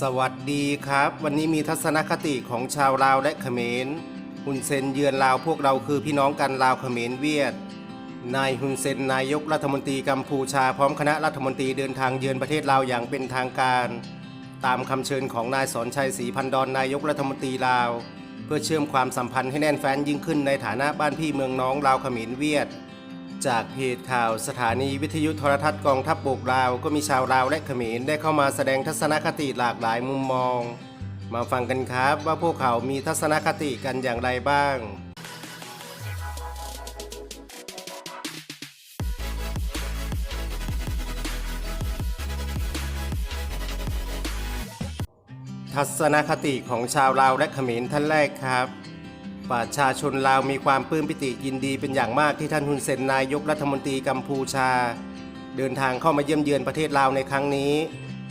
สวัสดีครับ วันนี้มีทัศนคติของชาวลาวและเขมรฮุนเซนเยือนลาวพวกเราคือพี่น้องกันลาวเขมรเวียด นายฮุนเซนนายกรัฐมนตรีกัมพูชาพร้อมคณะรัฐมนตรีเดินทางเยือนประเทศลาวอย่างเป็นทางการ ตามคำเชิญของนายสอนชัยศรีพันดอนนายกรัฐมนตรีลาว เพื่อเชื่อมความสัมพันธ์ให้แน่นแฟ้นยิ่งขึ้นในฐานะบ้านพี่เมืองน้องลาวเขมรเวียด จากเพจข่าวสถานีวิทยุโทรทัศน์กองทัพบบกลาว ก็มีชาวลาวและเขมรได้เข้ามาแสดงทัศนคติหลากหลายมุมมอง มาฟังกันครับว่าพวกเขามีทัศนคติกันอย่างไรบ้าง ทัศนคติของชาวลาวและเขมรท่านแรกครับ ประชาชนลาวมีความปลื้มปิติยินดีเป็นอย่างมากที่ท่านฮุนเซนนายกรัฐมนตรีกัมพูชา เดินทางเข้ามาเยี่ยมเยือนประเทศลาวในครั้งนี้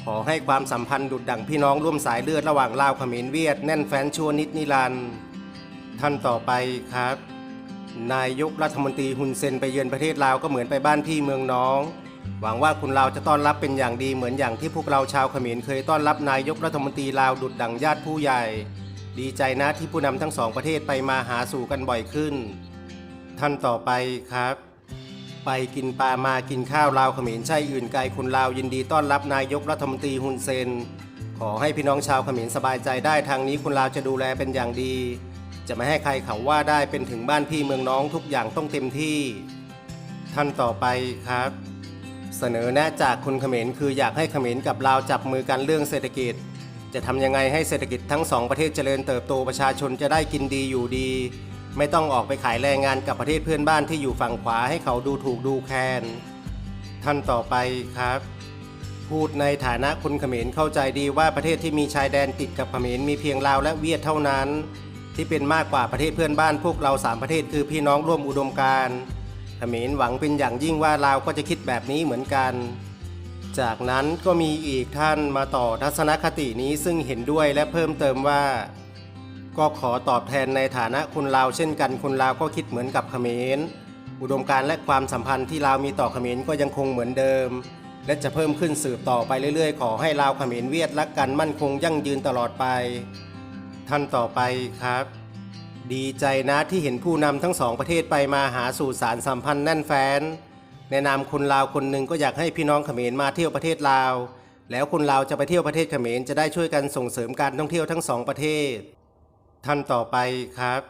ขอให้ความสัมพันธ์ดุดดั่งพี่น้องร่วมสายเลือดระหว่างลาวเขมรเวียดแน่นแฟ้นชั่วนิดนิรันดร์ท่านต่อไปครับ นายกรัฐมนตรีฮุนเซนไปเยือนประเทศลาวก็เหมือนไปบ้านพี่เมืองน้อง หวังว่าคุณลาวจะต้อนรับเป็นอย่างดีเหมือนอย่างที่พวกเราชาวเขมรเคยต้อนรับนายกรัฐมนตรีลาวดุดดั่งญาติผู้ใหญ่ ดีใจนะที่ผู้นำทั้งสองประเทศไปมาหาสู่กันบ่อยขึ้น ท่านต่อไปครับ ไปกินปลามากินข้าวลาวเขมรใช่อื่นไกลคุณลาวยินดีต้อนรับนายกรัฐมนตรีฮุนเซน ขอให้พี่น้องชาวเขมรสบายใจได้ทางนี้คุณลาวจะดูแลเป็นอย่างดี จะไม่ให้ใครเขาว่าได้เป็นถึงบ้านพี่เมืองน้องทุกอย่างต้องเต็มที่ ท่านต่อไปครับ เสนอแนะจากคนเขมรคืออยากให้เขมรกับลาวจับมือกันเรื่องเศรษฐกิจ จะทำยังไงให้เศรษฐกิจทั้งสองประเทศเจริญเติบโตประชาชนจะได้กินดีอยู่ดี ไม่ต้องออกไปขายแรงงานกับประเทศเพื่อนบ้านที่อยู่ฝั่งขวาให้เขาดูถูกดูแคลนท่านต่อไปครับ พูดในฐานะคนเขมรเข้าใจดีว่าประเทศที่มีชายแดนติดกับเขมรมีเพียงลาวและเวียดเท่านั้น ที่เป็นมากกว่าประเทศเพื่อนบ้านพวกเราสามประเทศคือพี่น้องร่วมอุดมการณ์เขมรหวังเป็นอย่างยิ่งว่าลาวก็จะคิดแบบนี้เหมือนกัน จากนั้นก็มีอีกท่านมาต่อทัศนคตินี้ซึ่งเห็นด้วยและเพิ่มเติมว่า ก็ขอตอบแทนในฐานะคนลาวเช่นกันคนลาวก็คิดเหมือนกับเขมร อุดมการณ์และความสัมพันธ์ที่ลาวมีต่อเขมรก็ยังคงเหมือนเดิม และจะเพิ่มขึ้นสืบต่อไปเรื่อยๆ ขอให้ลาวเขมรเวียดรักกันมั่นคงยั่งยืนตลอดไป ท่านต่อไปครับ ดีใจนะที่เห็นผู้นำทั้งสองประเทศไปมาหาสู่สารสัมพันธ์แน่นแฟ้น ในะนาคนลาวคนหนึ่งก็อยากให้พี่น้องเขมรมาเที่ยวประเทศลาว แล้วคนลาวจะไปเที่ยวประเทศเขมรจะได้ช่วยกันส่งเสริมการท่องเที่ยวทั้งสองประเทศ ท่านต่อไปครับ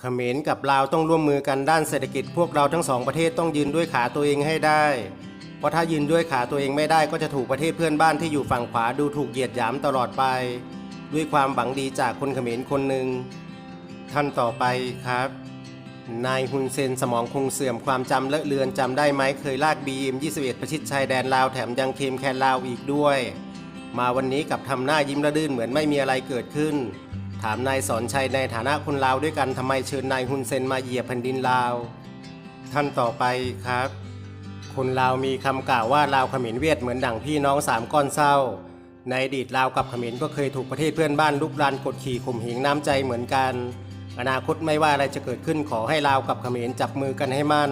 เขมรกับลาวต้องร่วมมือกันด้านเศรษฐกิจพวกเราทั้งสองประเทศต้องยืนด้วยขาตัวเองให้ได้ เพราะถ้ายืนด้วยขาตัวเองไม่ได้ก็จะถูกประเทศเพื่อนบ้านที่อยู่ฝั่งขวาดูถูกเหยียดหยามตลอดไป ด้วยความหวังดีจากคนเขมรคนหนึ่งท่านต่อไปครับ นายฮุนเซนสมองคงเสื่อมความจำเลอะเลือนจำได้ไหมเคยลากบีเอ็ม21 ประชิดชายแดนลาวแถมยังเคมแคนลาวอีกด้วย มาวันนี้กับทำหน้ายิ้มระดื้นเหมือนไม่มีอะไรเกิดขึ้น ถามนายสอนชัยในฐานะคนลาวด้วยกันทำไมเชิญนายฮุนเซนมาเหยียบแผ่นดินลาว ท่านต่อไปครับ คนลาวมีคำกล่าวว่าลาวเขมรเวียดเหมือนดั่งพี่น้องสามก้อนเศร้า ในอดีตลาวกับเขมรก็เคยถูกประเทศเพื่อนบ้านลุกรานกดขี่ข่มเหงน้ำใจเหมือนกัน อนาคตไม่ว่าอะไรจะเกิดขึ้นขอให้ลาวกับเขมรจับมือกันให้มั่น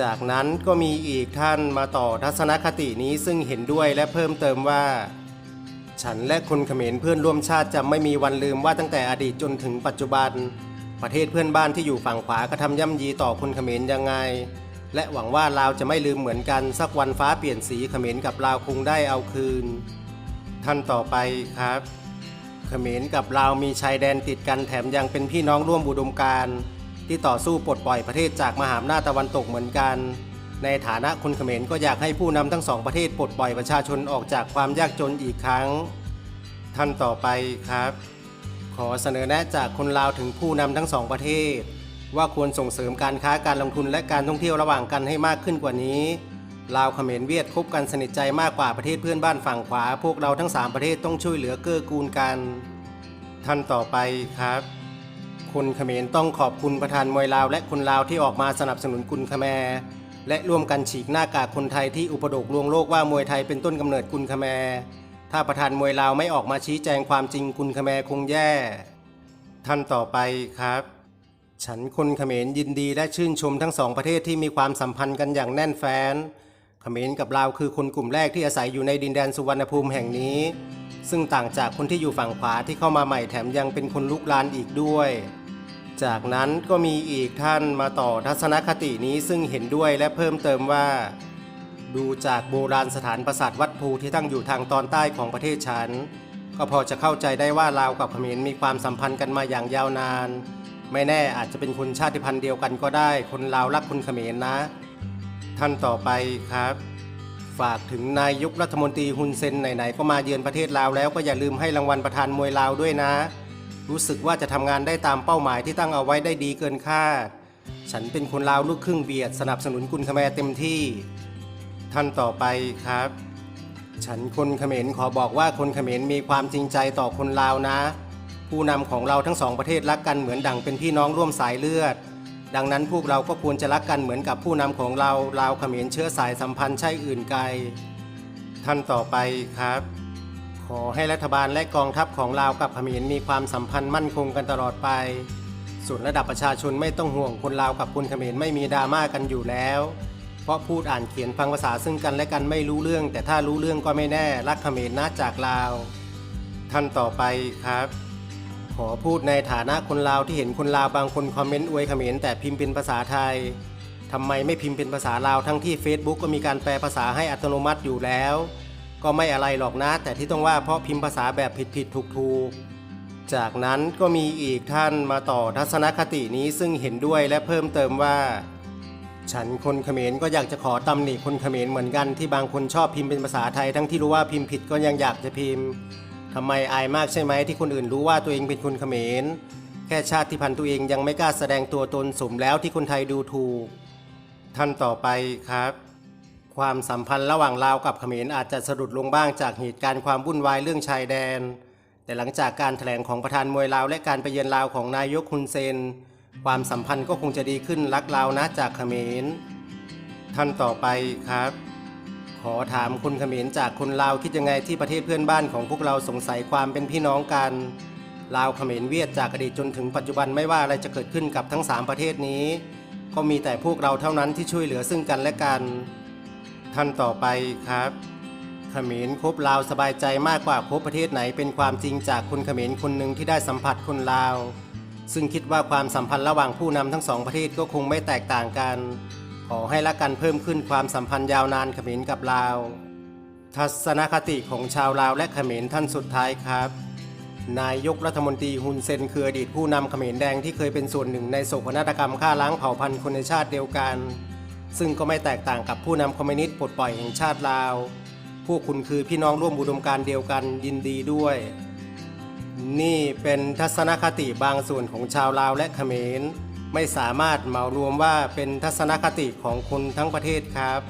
จากนั้นก็มีอีกท่านมาต่อทัศนคตินี้ซึ่งเห็นด้วยและเพิ่มเติมว่า ฉันและคนเขมรเพื่อนร่วมชาติจะไม่มีวันลืมว่าตั้งแต่อดีตจนถึงปัจจุบัน ประเทศเพื่อนบ้านที่อยู่ฝั่งขวากระทำย่ำยีต่อคนเขมรยังไง และหวังว่าลาวจะไม่ลืมเหมือนกันสักวันฟ้าเปลี่ยนสีเขมรกับลาวคงได้เอาคืน ท่านต่อไปครับ เขมรกับลาวมีชายแดนติดกันแถมยังเป็นพี่น้องร่วมอุดมการณ์ที่ต่อสู้ปลดปล่อยประเทศจากมหาอำนาจตะวันตกเหมือนกัน ในฐานะคนเขมรก็อยากให้ผู้นำทั้งสองประเทศปลดปล่อยประชาชนออกจากความยากจนอีกครั้ง ท่านต่อไปครับ ขอเสนอแนะจากคนลาวถึงผู้นำทั้งสองประเทศ ว่าควรส่งเสริมการค้าการลงทุนและการท่องเที่ยวระหว่างกันให้มากขึ้นกว่านี้ ลาวเขมรเวียดคบกันสนิทใจมากกว่าประเทศเพื่อนบ้านฝั่งขวา พวกเราทั้งสามประเทศต้องช่วยเหลือเกื้อกูลกัน ท่านต่อไปครับ คนเขมรต้องขอบคุณประธานมวยลาว และคนลาวที่ออกมาสนับสนุนกุลคแมรและร่วมกันฉีกหน้ากากคนไทยที่อุปโลกลวงโลกว่ามวยไทยเป็นต้นกำเนิดกุลคแมรถ้าประธานมวยลาวไม่ออกมาชี้แจงความจริงกุลคแมรคงแย่ ท่านต่อไปครับฉันคนเขมรยินดีและชื่นชมทั้งสองประเทศที่มีความสัมพันธ์กันอย่างแน่นแฟ้น มรกับลาวคือคนกลุ่มแรกที่อาศัยอยู่ในดินแดนสุวรรณภูมิแห่งนี้ ซึ่งต่างจากคนที่อยู่ฝั่งขวาที่เข้ามาใหม่แถมยังเป็นคนลุกลานอีกด้วย จากนั้นก็มีอีกท่านมาต่อทัศนคตินี้ซึ่งเห็นด้วยและเพิ่มเติมว่า ดูจากโบราณสถานปราสาทวัดภูที่ตั้งอยู่ทางตอนใต้ของประเทศฉัน ก็พอจะเข้าใจได้ว่าลาวกับเขมรมีความสัมพันธ์กันมาอย่างยาวนาน ไม่แน่อาจจะเป็นคนชาติพันธุ์เดียวกันก็ได้ คนลาวรักคนเขมรนะ ท่านต่อไปครับ ฝากถึงนายกรัฐมนตรีฮุนเซนไหนๆก็มาเยือนประเทศลาวแล้วก็อย่าลืมให้รางวัลประธานมวยลาวด้วยนะ รู้สึกว่าจะทำงานได้ตามเป้าหมายที่ตั้งเอาไว้ได้ดีเกินคาดฉันเป็นคนลาวลูกครึ่งเบียด สนับสนุนกุลคแมรเต็มที่ ท่านต่อไปครับ ฉันคนเขมรขอบอกว่าคนเขมรมีความจริงใจต่อคนลาวนะ ผู้นำของเราทั้งสองประเทศรักกันเหมือนดั่งเป็นพี่น้องร่วมสายเลือด ดังนั้นพวกเราก็ควรจะรักกันเหมือนกับผู้นำของเราลาวเขมรเชื้อสายสัมพันธ์ใช่อื่นไกล ท่านต่อไปครับ ขอให้รัฐบาลและกองทัพของลาวกับเขมรมีความสัมพันธ์มั่นคงกันตลอดไป ส่วนระดับประชาชนไม่ต้องห่วงคนลาวกับคนเขมรไม่มีดราม่ากันอยู่แล้ว เพราะพูดอ่านเขียนฟังภาษาซึ่งกันและกันไม่รู้เรื่อง แต่ถ้ารู้เรื่องก็ไม่แน่รักเขมรนะจากลาว ท่านต่อไปครับ ขอพูดในฐานะคนลาวที่เห็นคนลาวบางคนคอมเมนต์อวยเขมรแต่พิมพ์เป็นภาษาไทยทำไมไม่พิมพ์เป็นภาษาลาวทั้งที่ Facebook ก็มีการแปลภาษาให้อัตโนมัติอยู่แล้ว ก็ไม่อะไรหรอกนะ แต่ที่ต้องว่าเพราะพิมพ์ภาษาแบบผิดผิดถูกถูกๆ จากนั้นก็มีอีกท่านมาต่อทัศนคตินี้ซึ่งเห็นด้วยและเพิ่มเติมว่า ฉันคนเขมรก็อยากจะขอตำหนิคนเขมรเหมือนกันที่บางคนชอบพิมพ์เป็นภาษาไทย ทั้งที่รู้ว่าพิมพ์ผิดก็ยังอยากจะพิมพ์ ทำไมอายมากใช่ไหมที่คนอื่นรู้ว่าตัวเองเป็นคนเขมร แค่ชาติพันธุ์ตัวเองยังไม่กล้าแสดงตัวตนสมแล้วที่คนไทยดูถูก ท่านต่อไปครับ ความสัมพันธ์ระหว่างลาวกับเขมรอาจจะสะดุดลงบ้างจากเหตุการณ์ความวุ่นวายเรื่องชายแดน แต่หลังจากการแถลงของประธานมวยลาว และการไปเยือนลาวของนายกฮุนเซน ความสัมพันธ์ก็คงจะดีขึ้นรักลาวนะจากเขมร ท่านต่อไปครับ ขอถามคนเขมรจากคนลาวคิดยังไงที่ประเทศเพื่อนบ้านของพวกเราสงสัยความเป็นพี่น้องกัน ลาวเขมรเวียดจากอดีตจนถึงปัจจุบันไม่ว่าอะไรจะเกิดขึ้นกับทั้งสามประเทศนี้ ก็มีแต่พวกเราเท่านั้นที่ช่วยเหลือซึ่งกันและกัน ท่านต่อไปครับเขมรคบลาวสบายใจมากกว่าคบประเทศไหนเป็นความจริงจากคนเขมรคนหนึ่งที่ได้สัมผัสคนลาว ซึ่งคิดว่าความสัมพันธ์ระหว่างผู้นำทั้งสองประเทศก็คงไม่แตกต่างกัน ขอให้รักกันเพิ่มขึ้นความสัมพันธ์ยาวนานเขมรกับลาว ทัศนคติของชาวลาวและเขมรท่านสุดท้ายครับ นายกรัฐมนตรีฮุนเซนคืออดีตผู้นำเขมรแดงที่เคยเป็นส่วนหนึ่งในโศกนาฏกรรมฆ่าล้างเผ่าพันธุ์คนในชาติเดียวกัน ซึ่งก็ไม่แตกต่างกับผู้นำคอมมิวนิสต์ปลดปล่อยแห่งชาติลาว พวกคุณคือพี่น้องร่วมอุดมการเดียวกันยินดีด้วย นี่เป็นทัศนคติบางส่วนของชาวลาวและเขมร ไม่สามารถเหมารวมว่าเป็นทัศนคติของคนทั้งประเทศครับ